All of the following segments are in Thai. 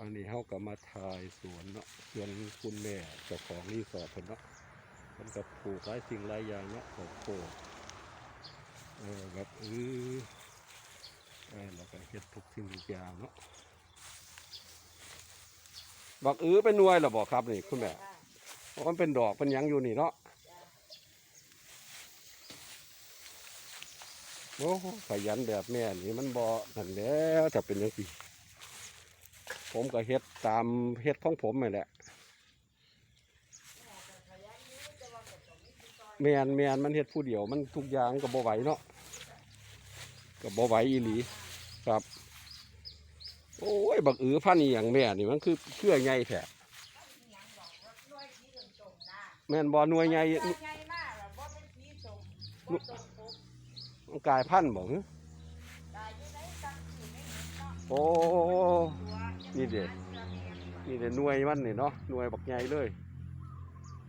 อันนี้เขาก็มาถ่ายสวนเนาะสวนคุณแม่เจ้าของรีสอร์ทเนเนาะมันก็ปลูกหลายสิ่งหลายอย่างเนาะข้าวโพดเออแบบเออเออแล้วก็เฮ็ดทุกสิ่งทุกอย่างเนาะบักอื้อเป็นหน่วยหรอบอกครับนี่คุณแม่เพราะมันเป็นดอกเป็นยังอยู่นี่เนาะโอ้ขยันแบบแม่นี่มันบ่นั่นแล้วถ้าเป็นยังไง ผมก็เฮ็ดตามเฮ็ดของผมนี่แหละแมนแมนมันเฮ็ดผู้เดียวมันทุกอย่างก็บ่ไหวเนาะก็บ่ไหวอีหลีครับ โอ้ยบักอือพันนี่อย่างแม่นี่มันคือเครือใหญ่แท้แม่นบ่หน่วยใหญ่ากาเป็นสีส้มบ่ตกปกมันกลายพันบ่ฮึตายอยู่ไห นตั้งอยู่ไม่เห็นเนาะโอ้ตัวนี่เด้จะมีอันว่านี่แต่หน่วยมันนี่เนาะหน่วยบักใหญ่เลย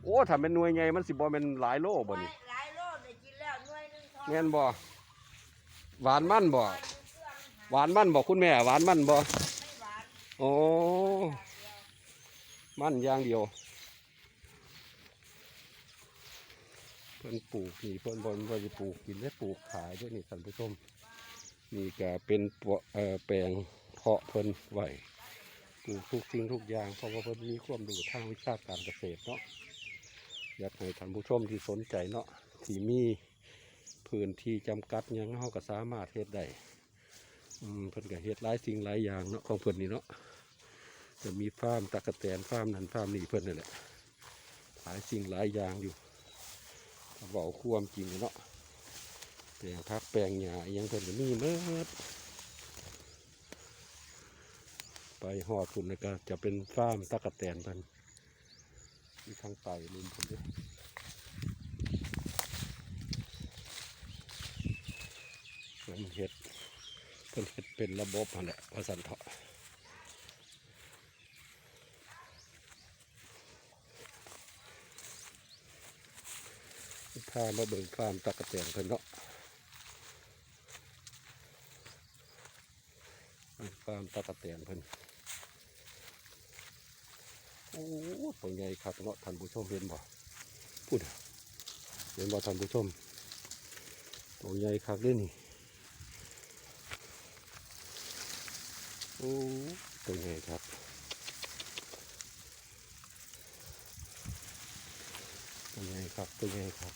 โอ้ถ้าเป็นหน่วยใหญ่มันสิบ่แม่นหลายโลบ่นี่หลายโลได้กินแล้วหน่วยหนึงทองแม่นบ่หวานมันบ่หวานเครื่องหวานมันบอกคุณแม่ หวานมันบ่ไม่หวานโอ้มันอย่างเดียวเพิ่นปลูกนี่เพิ่นบนว่าจะปลูกกินและปลูกขายด้วยนี่ท่านผู้ชมนี่ก็เป็นปะเอ่อแปลงเพาะเพิ่นไว้ ปลูกทุกสิ่งทุกอย่างเพราะว่าเพิ่นมีความรู้ทางวิชาการเกษตรเนาะอยากให้ท่านผู้ชมที่สนใจเนาะที่มีพื้นที่จำกัดยังเฮาก็สามารถเฮ็ดได้เพิ่นก็เฮ็ดหลายสิ่งหลายอย่างเนาะของเพิ่นนี่เนาะจะมีฟาร์มตะกะแตนฟาร์มนั่นฟาร์มนี่เพิ่นนี่แหละหลายสิ่งหลายอย่างอยู่ถ้าเว้าควมจริงเนาะแปลงพักแปลงหญ้ายังเพิ่นก็มีเมิด ไปหอดคุณก็จะเป็นฟ้ามตะกะแตนพิ่นที่ทางใต้ลืมผมด้วยเพิ่นเฮ็ดเพิ่นเฮ็ดเป็นระบบนั่นแหละว่าสันเถาะพามาเบิ่งฟาร์มตะกะแตนเพิ่นเนาะ ฟาร์มตะกะแตนเพิ่นโอ้ตัวใหญ่ครับเนาะท่านผู้ชมเห็นบ่พูดเห็นบ่ท่านผู้ชมตัวใหญ่ครับเด้วยนี่โอ้ตัวใหญ่ครับตัวใหญ่ครับตัวใหญ่ครับ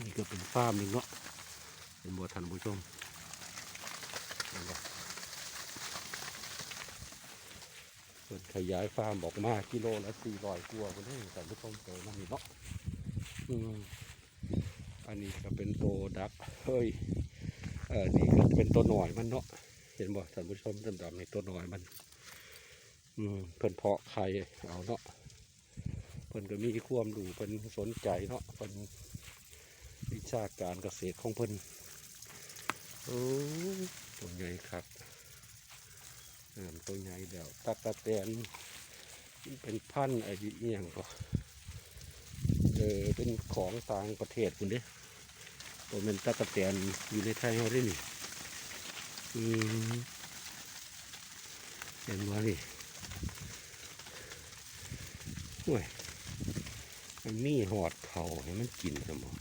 นี่ก็เป็นฟาร์มหนึ่งเนาะ เป็นบัวทันผู้ชมเห็นบ่เปิดขยายฟาร์มออกมากิโลละสี่ร้อยกว่าคนนี้ท่านผู้ชมเจอมานี่เนาะอันนี้ก็เป็นตัวดักเฮ้ยออนี่ก็เป็นตัวหน่อยมันเนาะเห็นบ่ท่านผู้ชมดำๆในตัวหน่อยมัน อืมเพิ่นเพาะไข่เอาเนาะเพิ่นก็มีความรู้เพิ่นสนใจเนาะเพิ่นวิชาการเกษตรของเพิ่น โอ้ตัวใหญ่ครับเออตัวใหญ่เดี๋ยวตักตะแตนมันเป็นพันธุ์ไอ้เอียงก็เออเป็นของต่างประเทศคุณเด้ตัวเป็นตะกะแตนอยู่ในไทยเขาได้นี่อืมเห็นว่านี่ห่วยมันมีหอดเขาให้มันกินสมอง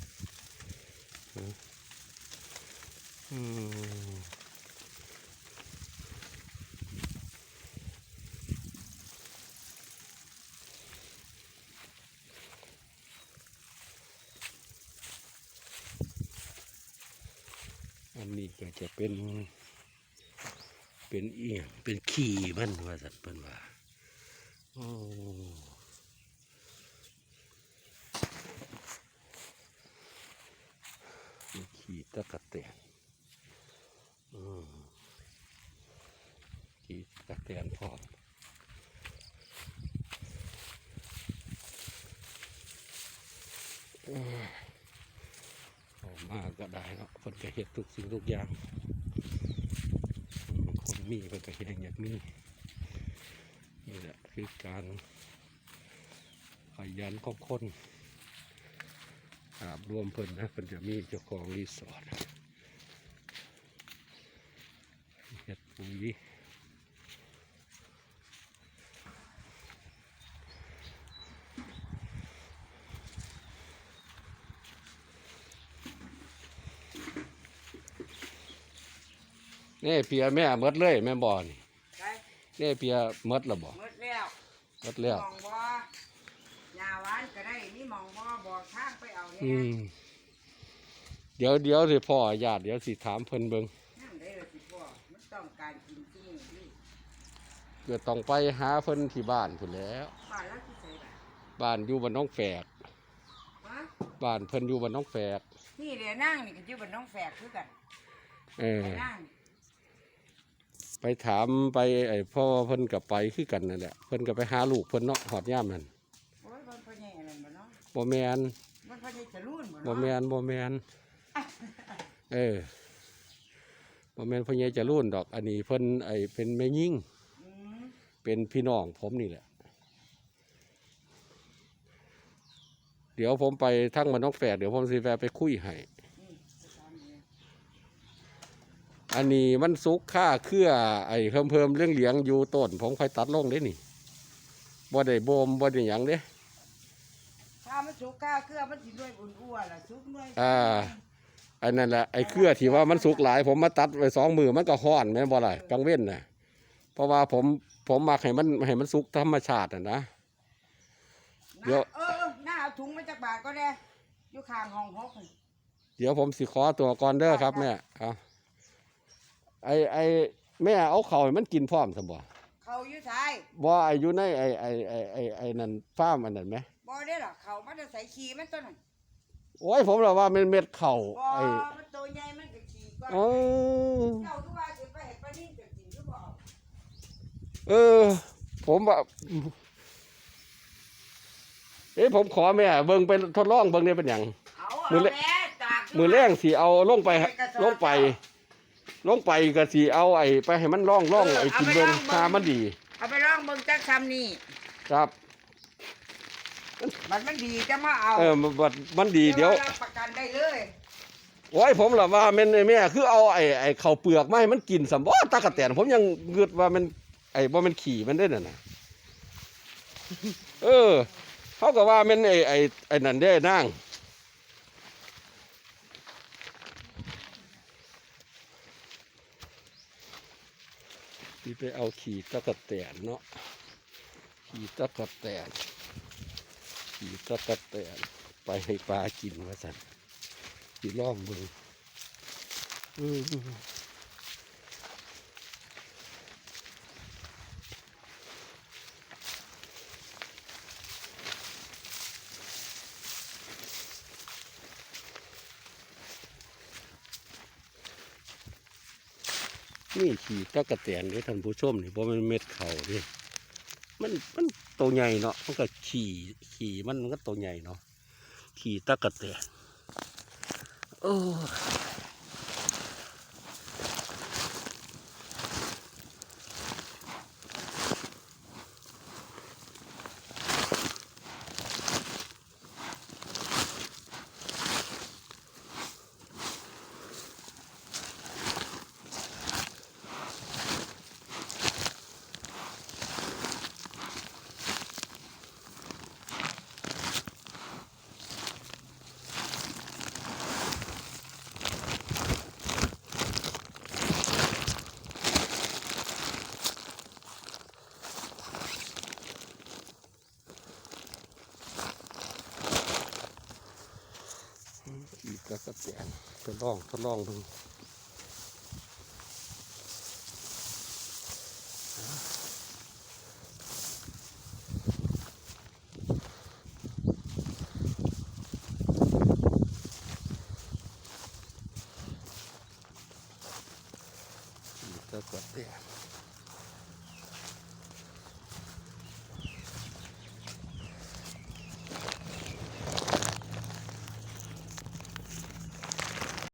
อันนี้ก็จะเป็น เป็นเอียงเป็นขี่มันว่าสัตว์เป็นว่าโอ้ขี่ตะกะแตน ที่ตะกะแตนพร้อมโอ้ยออกมาก็ได้เนาะคนก็เห็ดทุกสิ่งทุกอย่าง คนมีเพิ่นก็เฮ็ดอยางนี้นี่แหละคือการขยันของคนอาบรวมเพิ่นนะเพิ่นจะมีเจ้าของรีสอร์ท ปุ๋ยนี่เพียแม่หมดเลยแม่บ่อนี่ไปนี่เพียหมดและบ่หมดแล้วหมดแล้วมองบ่ยาหวานก็ได้นี่มองบ่บอกทางไปเอาเนี่ยอืมเดี๋ยวเดี๋ยวสิพ่อญาติเดี๋ยวสิถามเพิ่นเบิ่ง ต้องการกินที่นี่นี่เกิดต้องไปหาเพิ่นที่บ้านพุ่นแหล้วบ้านแล้วที่ใส่บ้านบ้านอยู่บ้านน้องแฝก ฮะบ้านเพิ่นอยู่บ้านน้องแฝก นี่เดี๋ยวนั่งนี่ก็อยู่บ้านน้องแฝกคือกันเออไปนั่งไปถามไปไอ้พ่อเพิ่นกับไปคือกันนั่นแหละ เพิ่นก็ไปหาลูกเพิ่นเนาะหอดย่ามนั่นโอ้ยมันพ่อใหญ่อันนั้นบ่เนาะบ่แมนมันพ่อใหญ่จะรุ่นบ่บ่เนาะแมนบ่แมนเออ บ่แมนพ่อใหญ่จะรุ่นดอก อันนี้เพิ่นไอ้เป็นแม่ยิ่งอืมเป็นพี่น้องผมนี่แหละ เดี๋ยวผมไปทั้งมันน้องแฝดเดี๋ยวผมสิแวะไปคุยให้อืมไปตามเนี่ยอันนี้มันสุกค่าเครือไอ้เพิ่มเพิ่มๆเรื่องเหลียงอยู่ต้นผมค่อยตัดลงได้นี่บ่ได้โบมบ่ได้หยังเด้ถ้ามันสุกข้าวเครือมันสิด้วยอุ่นอ้วนล่ะสุกด้วยอ่า อันนั้นแหละไอ้เครือที่ว่ามันสุกหลาย ผมมาตัดไว้สองมือมันก็ห้อนแม่นบ่ล่ะกังเว้นน่ะเพราะว่าผมผมมักให้มันให้มันสุกธรรมชาติอะนะ เดี๋ยว เออเออหน้าเอาถุงมาจากบาทก็ได้อยู่ข้างห้องหกนี่เดี๋ยวผมสิขอตัวก่อนเด้อครับแม่เอาไอ้ไอ้แม่เอาเข่าวให้มันกินพร้อมซะบ่เขาอยู่ท้ายบ่ไอ้อยู่ในไอ้ไอ้ไอ้ไอ้ไอ้นั่นฟาร์มอันนั้นไหมบ่ได้หรอกเขามันจะใส่ขี้มันต้นนั้น โอ้ยผมเราว่ามันเม็ดเข่าบ่ไอ้มันตัวใหญ่มันก็ขี้ก่อนเออเจ้าทุกว่าสิไปเห็ดปลานิ่มจะกินหรือเปล่าเออ ผมว่าเอ้ผมขอแม่เบิ่งไปทดลองเบิ่งเนี่ยเป็นหยัง เอามืเอาอแรแม่ตากมือแรงสิเอาลงไปลงไป ลงไปก็สิเอาไอ้ไปให้มันร่องร่องไอ้กินเบิ่งถ้ามันดี เอาไปลองเบิ่งจักซ้ำนี่ครับ มันมันดีจะมาเอาเออมันมันมันดีเดี๋ยว รับประกันได้เลยโอ้ยผมล่ะว่าแม่นแม่คือเอาไอ้ไอ้ข้าวเปลือกมาให้มันกินสำบ่ตากะแตนผมยังงึดว่ามันไอ้บ่แมันขี่มันได้น่ะนะเออเขาก็ว่าแม่นไอ้ไอ้ไอ้นั่นได้นางที่ไปเอาขี่ตะกะแตนเนาะขี่ตะกะแตน ขี่ตะกะแตนไปให้ปลากินว่าสันสีล่องเบึงอืมนี่ขี่ตะกะแตนนี่ท่านผู้ชมนี่เพราะมันเม็ดเข่านี่ มันมันตัวใหญ่เนาะมันก็ขี่ขี่มันมันก็ตัวใหญ่เนาะขี่ตะกะแตนโอ้ แล้วก็แตนทดลองทดลองดู